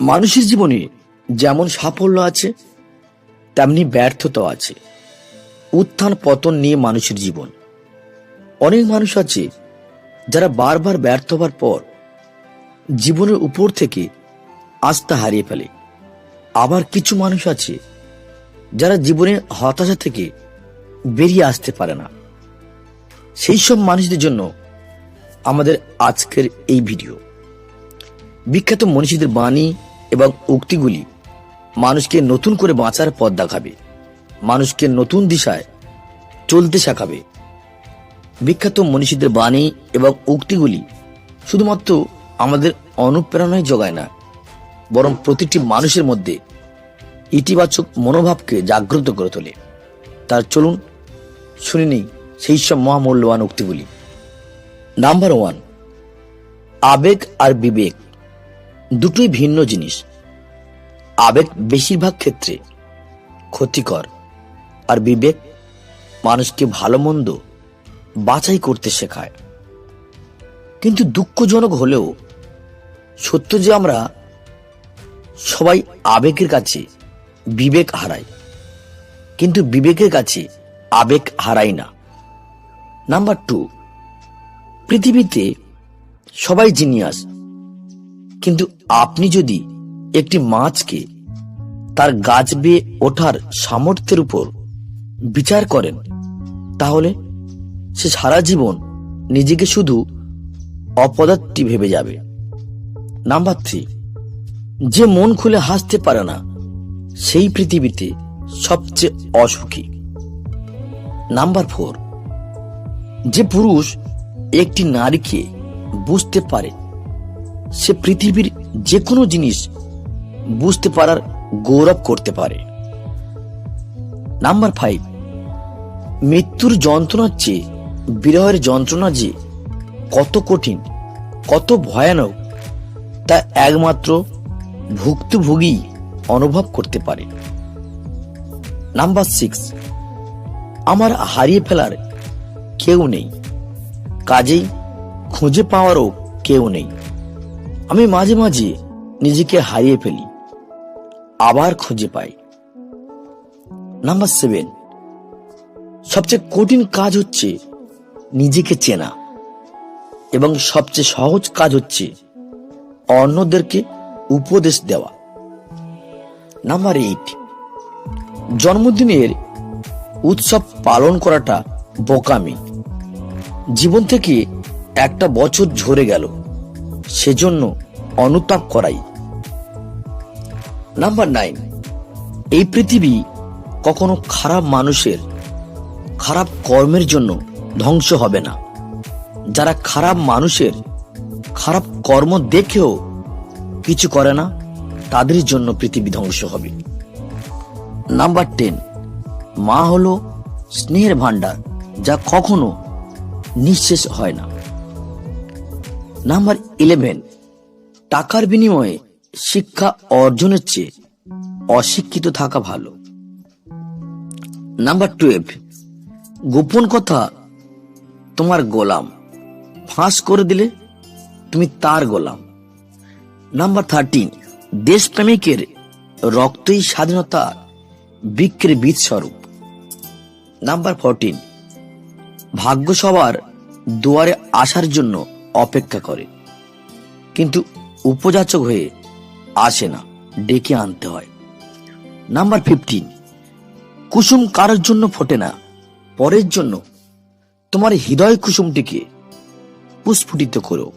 মানুষের জীবনে যেমন সাফল্য আছে, তেমনি ব্যর্থতাও আছে। উত্থান পতন নিয়ে মানুষের জীবন। অনেক মানুষ আছে যারা বারবার ব্যর্থ হবার পর জীবনের উপর থেকে আস্থা হারিয়ে ফেলে। আবার কিছু মানুষ আছে যারা জীবনের হতাশা থেকে বেরিয়ে আসতে পারে না। সেই সব মানুষদের জন্য আমাদের আজকের এই ভিডিও। বিখ্যাত মনীষীদের বাণী এবং উক্তিগুলি মানুষকে নতুন করে বাঁচার পথ দেখাবে, মানুষকে নতুন দিশায় চলতে শেখাবে। বিখ্যাত মনীষীদের বাণী এবং উক্তিগুলি শুধুমাত্র আমাদের অনুপ্রেরণায় জোগায় না, বরং প্রতিটি মানুষের মধ্যে ইতিবাচক মনোভাবকে জাগ্রত করে তোলে। তার চলুন শুনে নিই সেই সব মহামূল্যবান উক্তিগুলি। নাম্বার ওয়ান, আবেগ আর বিবেক। দুটোই ভিন্ন জিনিস। আবেগ বেশিরভাগ ক্ষেত্রে ক্ষতিকর আর বিবেক মানুষকে ভালো মন্দ বাছাই করতে শেখায়। কিন্তু দুঃখজনক হলেও সত্য যে আমরা সবাই আবেগের কাছে বিবেক হারাই। কিন্তু বিবেকের কাছে আবেগ হারাই না। নাম্বার টু, পৃথিবীতে সবাই জিনিয়াস। কিন্তু আপনি যদি একটি মাছকে তার গাছ বেয়ে ওঠার সামর্থ্যের উপর বিচার করেন, তাহলে সে সারা জীবন নিজেকে শুধু অপদার্থী ভেবে যাবে। নাম্বার থ্রি, যে মন খুলে হাসতে পারে না, সেই পৃথিবীতে সবচেয়ে অসুখী। নাম্বার ফোর, যে পুরুষ একটি নারীকে বুঝতে পারে সে পৃথিবীর যে কোনো জিনিস বুঝতে পারার গৌরব করতে পারে। নাম্বার ফাইভ মৃত্যুর যন্ত্রণার চেয়ে বিরহের যন্ত্রণা যে কত কঠিন, কত ভয়ানক, তা একমাত্র ভুক্তভোগী অনুভব করতে পারে। নাম্বার সিক্স আমার হারিয়ে ফেলার কেউ নেই, কাজেই খুঁজে পাওয়ারও কেউ নেই। আমি মাঝে মাঝে নিজেকে হারিয়ে ফেলি, আবার খুঁজে পাই। নাম্বার সেভেন সবচেয়ে কঠিন কাজ হচ্ছে নিজেকে চেনা এবং সবচেয়ে সহজ কাজ হচ্ছে অন্যদেরকে উপদেশ দেওয়া। নাম্বার এইট জন্মদিনের উৎসব পালন করাটা বোকামি। জীবন থেকে একটা বছর ঝরে গেল। সেজন্য অনুতাপ করাই। নাম্বার নাইন এই পৃথিবী কখনো খারাপ মানুষের, খারাপ কর্মের জন্য ধ্বংস হবে না। যারা খারাপ মানুষের, খারাপ কর্ম দেখেও কিছু করে না, তাদের জন্য পৃথিবী ধ্বংস হবে। নাম্বার টেন মা হলো স্নেহের ভান্ডার যা কখনো নিঃশেষ হয় না। নাম্বার ইলেভেন টাকার বিনিময়ে শিক্ষা অর্জনের চেয়ে অশিক্ষিত থাকা ভালো। নাম্বার টুয়েলভ গোপন কথা তোমার গোলাম। ফাঁস করে দিলে তুমি তার গোলাম। নাম্বার থার্টিন দেশপ্রেমিকের রক্তই স্বাধীনতা বৃক্ষের বীজ স্বরূপ নাম্বার ফোরটিন ভাগ্য সবার দুয়ারে আসার জন্য অপেক্ষা করে। কিন্তু উপযাচক হয়ে আসে না, ডেকে আনতে হয়। নাম্বার ফিফটিন কুসুম কারোর জন্য ফোটে না, পরের জন্য তোমার হৃদয় কুসুমটিকে পুস্ফুটিত করো।